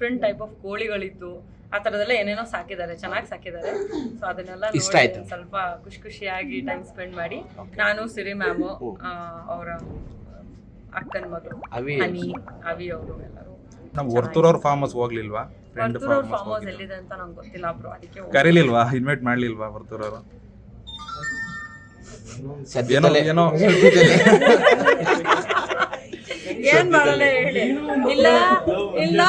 Different type of ಕೋಳಿಗಳಿತ್ತು ಆ ಥರದೆಲ್ಲ ಏನೇನೋ ಸಾಕಿದ್ದಾರೆ ಚೆನ್ನಾಗಿ ಸಾಕಿದ್ದಾರೆ. ಸೊ ಅದನ್ನೆಲ್ಲ ಇಷ್ಟ ನೋಡಿ ಆಯ್ತು. ಸ್ವಲ್ಪ ಖುಷಿ ಖುಷಿಯಾಗಿ ಟೈಮ್ ಸ್ಪೆಂಡ್ ಮಾಡಿ. ನಾನು ಸಿರಿ ಮ್ಯಾಮು ಅವರ ಅಕ್ಕನ ಮಗಳು ಅವಿ ಹನಿ ಅವಿ ಅವರು ಎಲ್ಲರೂ. ನಾವು ವರ್ತೂರವ್ರ ಫಾರ್ಮ್ ಹೌಸ್ ಹೋಗ್ಲಿಲ್ವಾ? ಫ್ರೆಂಡ್ ವರ್ತೂರ್ ಅವ್ರ ಫಾರ್ಮ್ ಫಾರ್ಮ್ ಹೌಸ್ ಹೌಸ್ ಎಲ್ಲಿದೆ ಅಂತ ನಂಗೆ ಗೊತ್ತಿಲ್ಲ ಬ್ರೋ ಅದಕ್ಕೆ ಹೋಗಿ- ಕರೀಲಿಲ್ವಾ? ಇನ್ವೈಟ್ ಮಾಡ್ಲಿಲ್ವಾ ವರ್ತೂರವರು ಏನೋ ಸದ್ಯದಲ್ಲೇ ಏನೋ ಏನ್ ಮಾಡಲ್ಲ ಹೇಳಿ. ಇಲ್ಲ ಇಲ್ಲ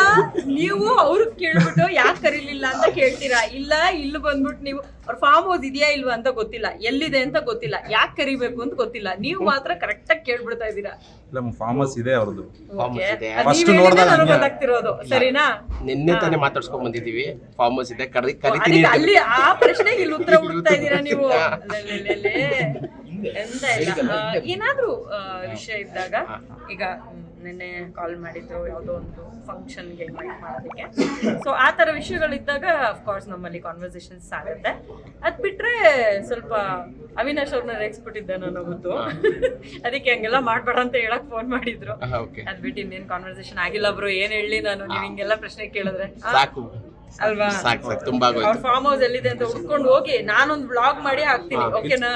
ನೀವು ಅವ್ರು ಕೇಳ್ಬಿಟ್ಟು ಯಾಕೆ ಕರೀಲಿಲ್ಲ ಅಂತ ಕೇಳ್ತೀರಾ? ಇಲ್ಲ ಇಲ್ಲಿ ಬಂದ್ಬಿಟ್ಟು ನೀವು ಅವ್ರ ಫಾರ್ಮ್ ಹೌಸ್ ಇದೆಯಾ ಇಲ್ವಾ ಅಂತ ಗೊತ್ತಿಲ್ಲ. ಎಲ್ಲಿದೆ ಅಂತ ಗೊತ್ತಿಲ್ಲ. ಯಾಕೆ ಕರಿಬೇಕು ಅಂತ ಗೊತ್ತಿಲ್ಲ. ನೀವು ಮಾತ್ರ ಕರೆಕ್ಟ್ ಆಗಿ ಕೇಳ್ಬಿಡ್ತಾ ಇದ್ದೀರಾ. ನಮ್ಮ ಫಾರ್ಮ್ ಹೌಸ್ ಇದೆ ಅವ್ರದ್ದು ನೋಡ್ದಾಗ. ಗೊತ್ತಾಗ್ತಿರೋದು. ಸರಿನಾ? ನಿನ್ನೆ ತಾನೇ ಮಾತಾಡ್ಸ್ಕೊಂಡ್ ಬಂದಿದೀವಿ ಫಾರ್ಮ್ ಹೌಸ್ ಇದೆ. ಕರಿ ಕರಿತೀನಿ ಅಲ್ಲಿ ಆ ಪ್ರಶ್ನೆಗೆ ಇಲ್ಲಿ ಉತ್ತರ ಹುಡುಕ್ತಾ ಇದ್ದೀರಾ ನೀವು. ಎಂತ ಇಲ್ಲ ಏನಾದ್ರೂ ವಿಷಯ ಇದ್ದಾಗ ಈಗ ನಿನ್ನೆ ಕಾಲ್ ಮಾಡಿದ್ರು ಯಾವುದೋ ಒಂದು ಫಂಕ್ಷನ್ಗೆ ಇನ್ವೈಟ್ ಮಾಡೋದಕ್ಕೆ. ಸೊ ಆ ಥರ ವಿಷಯಗಳಿದ್ದಾಗ ಅಫ್ಕೋರ್ಸ್ ನಮ್ಮಲ್ಲಿ ಕಾನ್ವರ್ಸೇಷನ್ಸ್ ಆಗುತ್ತೆ. ಅದ್ ಬಿಟ್ರೆ ಸ್ವಲ್ಪ ಅವಿನಾಶ್ ಅವ್ರನ್ನ ರೇಗಿಸ್ಬಿಟ್ಟಿದ್ದೆ ನಾನು ಗೊತ್ತು. ಅದಕ್ಕೆ ಹಂಗೆಲ್ಲ ಮಾಡ್ಬೇಡ ಅಂತ ಹೇಳಕ್ ಫೋನ್ ಮಾಡಿದ್ರು. ಅದ್ ಬಿಟ್ಟು ಇನ್ನೇನ್ ಕಾನ್ವರ್ಸೇಷನ್ ಆಗಿಲ್ಲ ಬ್ರೋ ಏನ್ ಹೇಳಿ ನಾನು? ನೀವ್ ಹಿಂಗೆಲ್ಲ ಪ್ರಶ್ನೆ ಕೇಳಿದ್ರೆ. ಸಾಕು. ಅಲ್ವಾ? ಸಾಕು ಸಾಕು ತುಂಬಾ ಅವ್ರ ಆಗೋಯ್ತು. ಫಾರ್ಮ್ ಹೌಸ್ ಎಲ್ಲಿದೆ ಅಂತ ಹುಡ್ಕೊಂಡು ಹೋಗಿ ನಾನೊಂದು ಬ್ಲಾಗ್ ಮಾಡಿ ಹಾಕ್ತೀನಿ ಓಕೆನಾ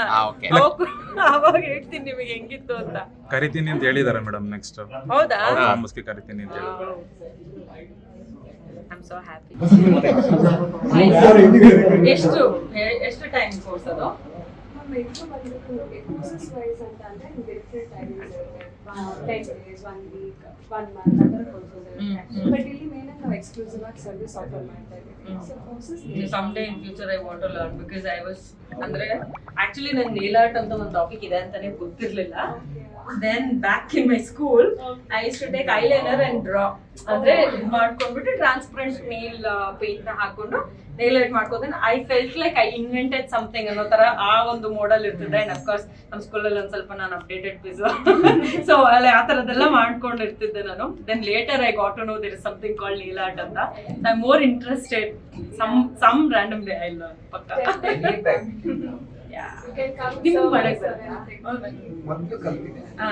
ಅವಾಗ- ಹೇಳ್ತೀನಿ ನಿಮಗೆ ಹೆಂಗಿತ್ತು ಅಂತ. ಕರಿತೀನಿ ಅಂತ ಹೇಳಿದಾರೆ ಮೇಡಮ್ ನೆಕ್ಸ್ಟ್ ಹೌದಾ? ಫಾರ್ಮ್ ಹೌಸ್ಗೆ ಕರಿತೀನಿ ಅಂತ ಹೇಳಿ. ಐ ಸೋ ಹ್ಯಾಪಿ ಎಷ್ಟು? ಎಷ್ಟು ಟೈಮ್ ಕೋರ್ಸ್ ಅದು? ಮೆಟ್ರೋ ಬಂದ್ಬಿಟ್ಟು ಕೋರ್ಸಸ್ ವೈಸ್ ಅಂತ ಅಂದ್ರೆ ಡಿಫ್ರೆಂಟ್ ಟೈಮಿಂಗ್ಸ್ ಇರುತ್ತೆ ten days one week one month ಆ ಥರ ಕೋರ್ಸಸ್ ಇರುತ್ತೆ ಬಟ್ ಇಲ್ಲಿ ಮೇನ್ ನಾವು ಎಕ್ಸ್ಕ್ಲೂಸಿವ್ ಆಗಿ ಸರ್ವಿಸ್ ಆಫರ್ ಮಾಡ್ತಾ ಇದ್ದೀವಿ so courses some day in future I want to learn because I was ಅಂದ್ರೆ ಆಕ್ಚುಲಿ ನನ್ ನೇಲ್ ಆರ್ಟ್ ಅಂತ ಒಂದು ಟಾಪಿಕ್ ಇದೆ ಅಂತಾನೆ ಗೊತ್ತಿರ್ಲಿಲ್ಲ. Then back in my school I to take eyeliner and draw ಅಂದ್ರೆ ಇದು ಮಾಡ್ಕೊಂಡ್ಬಿಟ್ಟು ಟ್ರಾನ್ಸ್ಪರೆಂಟ್ ನೀಲ್ ಪೇಂಟ್ನ ಹಾಕೊಂಡು nail it ಮಾಡ್ಕೋದ್ರೆ I felt like I invented something ಅನ್ನೋ ತರ ಆ ಒಂದು ಮೋಡಲ್ ಇರ್ತದೆ. ಅಂಡ್ ಅಫ್ಕೋರ್ಸ್ ನಮ್ಮ ಸ್ಕೂಲಲ್ಲಿ ಒಂದ್ ಸ್ವಲ್ಪ ನಾನು ಅಪ್ಡೇಟೆಡ್ ಕ್ವಿಸ್ ಸೊ ಅಲ್ಲಿ ಆ ತರದೆಲ್ಲ ಮಾಡ್ಕೊಂಡಿರ್ತಿದ್ದೆ ನಾನು. Then later I got to know there is something called nail art ಅಂತ. I more interested some some random day I learn ಪಕ್ಕ. ನಿಮ್ಗೆ ಮಾಡಕ್? ಹಾ.